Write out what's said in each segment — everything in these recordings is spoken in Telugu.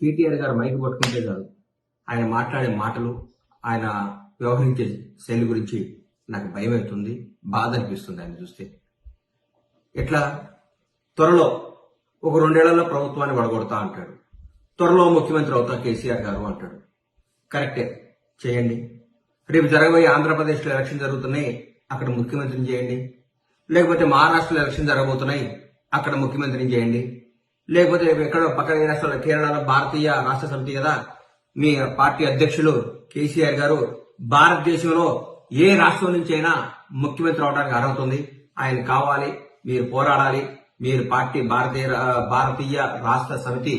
కేటీఆర్ గారు మైక్ పట్టుకుంటే కాదు ఆయన మాట్లాడే మాటలు ఆయన వ్యవహరించే శైలి గురించి నాకు భయం అవుతుంది బాధ అనిపిస్తుంది ఆయన చూస్తే. ఎట్లా? త్వరలో ఒక రెండేళ్ళలో ప్రభుత్వాన్ని వడగొడతా అంటాడు. త్వరలో ముఖ్యమంత్రి అవుతా కేసీఆర్ గారు అంటాడు. కరెక్టే చేయండి. రేపు జరగబోయే ఆంధ్రప్రదేశ్లో ఎలక్షన్ జరుగుతున్నాయి అక్కడ ముఖ్యమంత్రిని చేయండి. లేకపోతే మహారాష్ట్రలో ఎలక్షన్ జరగబోతున్నాయి అక్కడ ముఖ్యమంత్రిని చేయండి. లేకపోతే ఎక్కడో పక్కన రాష్ట్రంలో కేరళలో భారతీయ రాష్ట్ర సమితి కదా మీ పార్టీ అధ్యక్షులు కేసీఆర్ గారు భారతదేశంలో ఏ రాష్ట్రం నుంచి అయినా ముఖ్యమంత్రి అవడానికి అర్హత ఉంది ఆయన కావాలి మీరు పోరాడాలి. మీరు పార్టీ భారతీయ భారతీయ రాష్ట్ర సమితి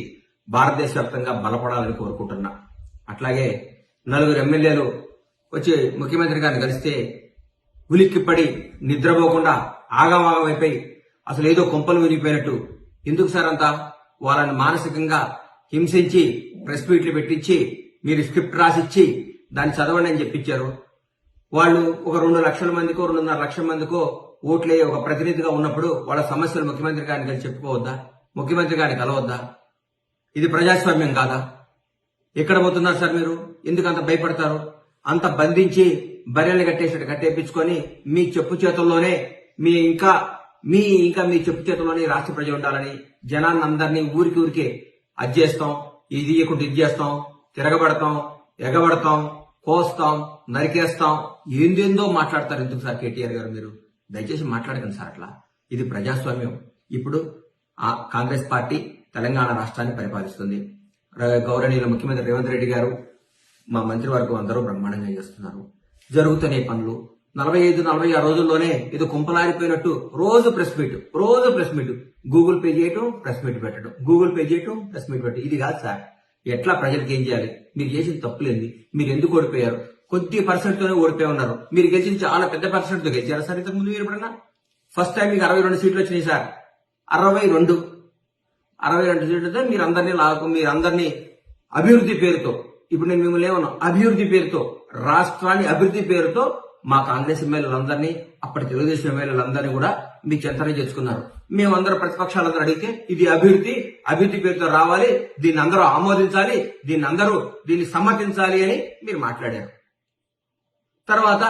భారతదేశ వ్యాప్తంగా బలపడాలని కోరుకుంటున్నా. అట్లాగే నలుగురు ఎమ్మెల్యేలు వచ్చి ముఖ్యమంత్రి గారిని కలిస్తే ఉలిక్కిపడి నిద్రపోకుండా ఆగమాగం అయిపోయి అసలు ఏదో కొంపలు విరిగిపోయినట్టు ఎందుకు సార్ అంతా? వాళ్ళని మానసికంగా హింసించి ప్రెస్ మీట్లు పెట్టించి మీరు స్క్రిప్ట్ రాసిచ్చి దాన్ని చదవండి అని చెప్పించారు వాళ్ళు ఒక రెండు లక్షల మందికో రెండున్నర లక్షల మందికో ఓట్లయ్యే ఒక ప్రతినిధిగా ఉన్నప్పుడు వాళ్ళ సమస్యలు ముఖ్యమంత్రి గారిని కలిసి చెప్పుకోవద్దా? ముఖ్యమంత్రి గారిని కలవద్దా? ఇది ప్రజాస్వామ్యం కాదా? ఎక్కడ పోతున్నారు సార్ మీరు? ఎందుకు అంత భయపడతారు? అంత బంధించి బర్రెలు కట్టేసినట్టు కట్టేపించుకొని మీ చెప్పు చేతుల్లోనే మీ ఇంకా మీ ఇంకా మీ చెప్పు చేతుల్లోనే రాష్ట్ర ప్రజలు ఉండాలని జనాన్ని అందరినీ ఊరికి ఊరికే అది చేస్తాం ఇది ఇవ్వకుండా ఇది చేస్తాం తిరగబడతాం ఎగబడతాం కోస్తాం నరికేస్తాం. ఏందేందో మాట్లాడతారు ఎందుకు సార్ కేటీఆర్ గారు మీరు? దయచేసి మాట్లాడకండి సార్ అట్లా. ఇది ప్రజాస్వామ్యం. ఇప్పుడు ఆ కాంగ్రెస్ పార్టీ తెలంగాణ రాష్ట్రాన్ని పరిపాలిస్తుంది. గౌరవనీయుల ముఖ్యమంత్రి రేవంత్ రెడ్డి గారు మా మంత్రివర్గం అందరూ బ్రహ్మాండంగా చేస్తున్నారు. జరుగుతున్న పనులు. నలభై ఐదు నలభై ఆరు రోజుల్లోనే ఇది కుంపలారిపోయినట్టు రోజు ప్రెస్ మీట్ రోజు ప్రెస్ మీట్. గూగుల్ పే చేయటం ప్రెస్ మీట్ పెట్టడం. గూగుల్ పే చేయటం ప్రెస్ మీట్ పెట్టడం. ఇది కాదు సార్. ఎట్లా ప్రజలకు ఏం చేయాలి? మీరు చేసిన తప్పులేంది. మీరు ఎందుకు ఓడిపోయారు? కొద్ది పర్సెంట్ తోనే ఓడిపోయి ఉన్నారు. మీరు గెలిచిన చాలా పెద్ద పర్సెంట్తో గెలిచారా సార్ ఇంతకు ముందు మీరు ఎప్పుడన్నా ఫస్ట్ టైం మీకు అరవై రెండు సీట్లు వచ్చినాయి సార్. అరవై రెండు. అరవై రెండు సీట్లతో మీరు అందరినీ లాగు మీరు అందరినీ అభివృద్ధి పేరుతో ఇప్పుడు నేను మిమ్మల్ని ఏమన్నా అభివృద్ధి పేరుతో రాష్ట్రాన్ని అభివృద్ధి పేరుతో మా కాంగ్రెస్ ఎమ్మెల్యేలందరినీ అప్పటి తెలుగుదేశం ఎమ్మెల్యేలందరినీ కూడా మీ చెంతనే చేసుకున్నారు మేమందరం ప్రతిపక్షాలందరూ అడిగితే ఇది అభివృద్ధి అభివృద్ధి పేరుతో రావాలి దీన్ని అందరూ ఆమోదించాలి దీన్ని అందరూ దీన్ని సమ్మతించాలి అని మీరు మాట్లాడారు. తర్వాత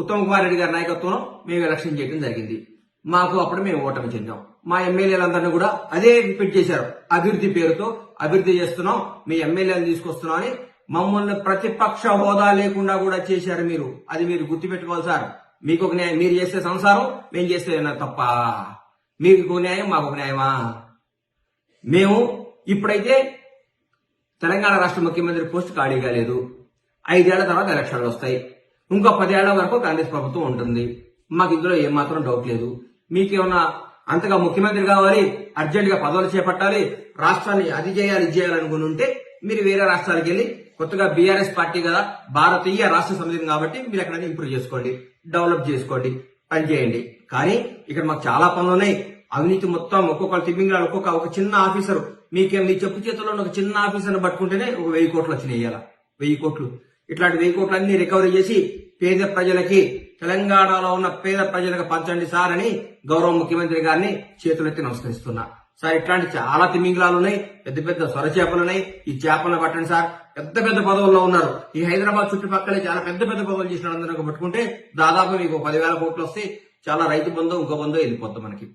ఉత్తమ్ కుమార్ రెడ్డి గారి నాయకత్వంలో మేము ఎలక్షన్ చేయడం జరిగింది. మాకు అప్పుడు మేము ఓటమి చెందాం. మా ఎమ్మెల్యేలందరినీ కూడా అదే రిపీట్ చేశారు. అభివృద్ధి పేరుతో అభివృద్ధి చేస్తున్నాం మీ ఎమ్మెల్యేలు తీసుకొస్తున్నాం అని మమ్మల్ని ప్రతిపక్ష హోదా లేకుండా కూడా చేశారు మీరు. అది మీరు గుర్తుపెట్టుకోవాలి సార్. మీకు ఒక న్యాయం మీరు చేసే సంసారం మేము చేస్తే ఏమైనా తప్ప. మీకు న్యాయం మాకు ఒక న్యాయమా? మేము ఇప్పుడైతే తెలంగాణ రాష్ట్ర ముఖ్యమంత్రి పోస్ట్ ఖాళీగా లేదు. ఐదేళ్ళ తర్వాత ఎలక్షన్లు వస్తాయి. ఇంకో పదేళ్ళ వరకు కాంగ్రెస్ ప్రభుత్వం ఉంటుంది. మాకు ఇందులో ఏమాత్రం డౌట్ లేదు. మీకేమన్నా అంతగా ముఖ్యమంత్రి కావాలి అర్జెంట్గా పదవులు చేపట్టాలి రాష్ట్రాన్ని అది చేయాలి ఇది చేయాలనుకుని ఉంటే మీరు వేరే రాష్ట్రాలకు వెళ్ళి కొత్తగా బీఆర్ఎస్ పార్టీ కదా భారతీయ రాష్ట్ర సమితి కాబట్టి మీరు ఎక్కడైనా ఇంప్రూవ్ చేసుకోండి డెవలప్ చేసుకోండి పని చేయండి. కానీ ఇక్కడ మాకు చాలా పనులు ఉన్నాయి. అవినీతి మొత్తం ఒక్కొక్కరు తిమ్మింగ్లాడు ఒక్కొక్క ఒక చిన్న ఆఫీసర్ మీకే మీ చెప్పు చేతుల్లో ఉన్న ఒక చిన్న ఆఫీసర్ని పట్టుకుంటేనే ఒక వెయ్యి కోట్లు వచ్చినాయి ఇవాళ వెయ్యి కోట్లు. ఇట్లాంటి వెయ్యి కోట్లు అన్ని రికవరీ చేసి పేద ప్రజలకి తెలంగాణలో ఉన్న పేద ప్రజలకు పంచండి సార్ అని గౌరవ ముఖ్యమంత్రి గారిని చేతులెత్తి నమస్కరిస్తున్నా. సార్ ఇట్లాంటి చాలా తిమింగలాలు ఉన్నాయి పెద్ద పెద్ద సొర చేపలు ఉన్నాయి ఈ చేపలను పట్టండి సార్. పెద్ద పెద్ద పదవుల్లో ఉన్నారు. ఈ హైదరాబాద్ చుట్టుపక్కల చాలా పెద్ద పెద్ద పదవులు చేసిన అందరూ పట్టుకుంటే దాదాపు మీకు పదివేల కోట్లు వస్తే చాలా రైతు బంధం ఇంకో బంధం వెళ్ళిపోద్ది మనకి.